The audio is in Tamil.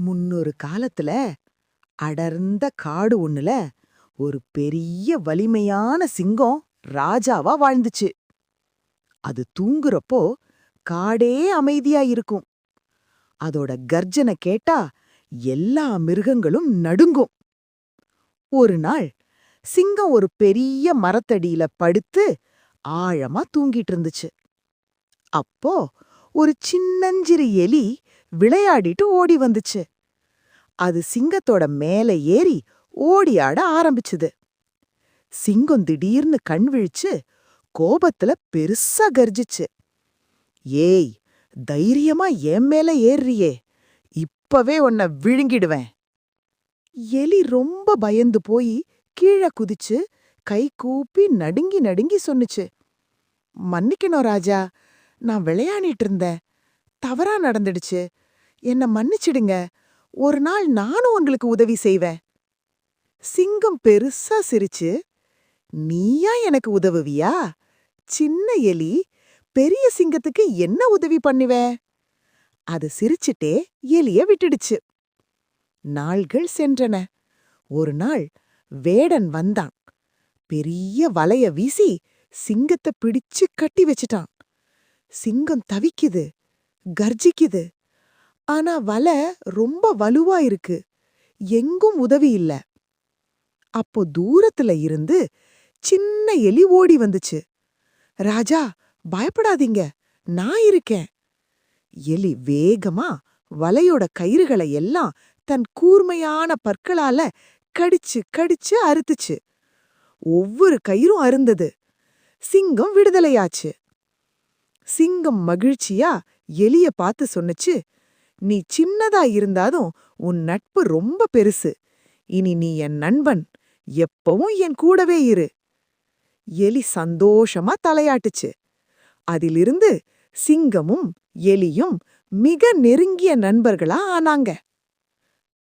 முன்னொரு காலத்துல அடர்ந்த காடு ஒண்ணுல ஒரு பெரிய வலிமையான சிங்கம் ராஜாவா வாழ்ந்துச்சு. அது தூங்குறப்போ காடே அமைதியா இருக்கும். அதோட கர்ஜனை கேட்டா எல்லா மிருகங்களும் நடுங்கும். ஒரு நாள் சிங்கம் ஒரு பெரிய மரத்தடியில படுத்து ஆழமா தூங்கிட்டு இருந்துச்சு. அப்போ ஒரு சின்னஞ்சிறு எலி விளையாடிட்டு ஓடி வந்துச்சு. அது சிங்கத்தோட மேல ஏறி ஓடி ஆட ஆரம்பிச்சுது. சிங்கம் திடீர்னு கண் விழிச்சு கோபத்துல பெருசா கர்ஜிச்சு. ஏய் தைரியமா என் மேல ஏறுறியே இப்பவே உன்னை விழுங்கிடுவேன். எலி ரொம்ப பயந்து போய் கீழே குதிச்சு கை கூப்பி நடுங்கி நடுங்கி சொன்னுச்சு. மன்னிக்கணும் ராஜா நான் விளையாடிட்டு இருந்தேன். தவறா நடந்துடுச்சு. என்ன மன்னிச்சிடுங்க. ஒரு நாள் நானும் உங்களுக்கு உதவி செய்வேன். சிங்கம் பெருசா சிரிச்சு நீயா எனக்கு உதவுவியா? சின்ன எலி பெரிய சிங்கத்துக்கு என்ன உதவி பண்ணுவே அது சிரிச்சிட்டே எலிய விட்டுடுச்சு. நாள்கள் சென்றன. ஒரு நாள் வேடன் வந்தான். பெரிய வலைய வீசி சிங்கத்தை பிடிச்சு கட்டி வச்சிட்டான். சிங்கம் தவிக்குது கர்ஜிக்குது. ஆனா வலை ரொம்ப வலுவா இருக்கு. எங்கும் உதவி இல்ல. அப்போ தூரத்துல இருந்து சின்ன எலி ஓடி வந்துச்சு. ராஜா பயப்படாதீங்க. நான் இருக்கேன். எலி வேகமா வலையோட கயிறுகளை எல்லாம் தன் கூர்மையான பற்களால கடிச்சு கடிச்சு அறுத்துச்சு. ஒவ்வொரு கயிறும் அருந்தது சிங்கம் விடுதலையாச்சு. சிங்கம் மகிழ்ச்சியா எலிய பார்த்து சொன்னுச்சு நீ சின்னதா இருந்தாலும் உன் நட்பு ரொம்ப பெருசு. இனி நீ என் நண்பன். எப்பவும் என் கூடவே இரு. எலி சந்தோஷமா தலையாட்டுச்சு. அதிலிருந்து சிங்கமும் எலியும் மிக நெருங்கிய நண்பர்களா ஆனாங்க.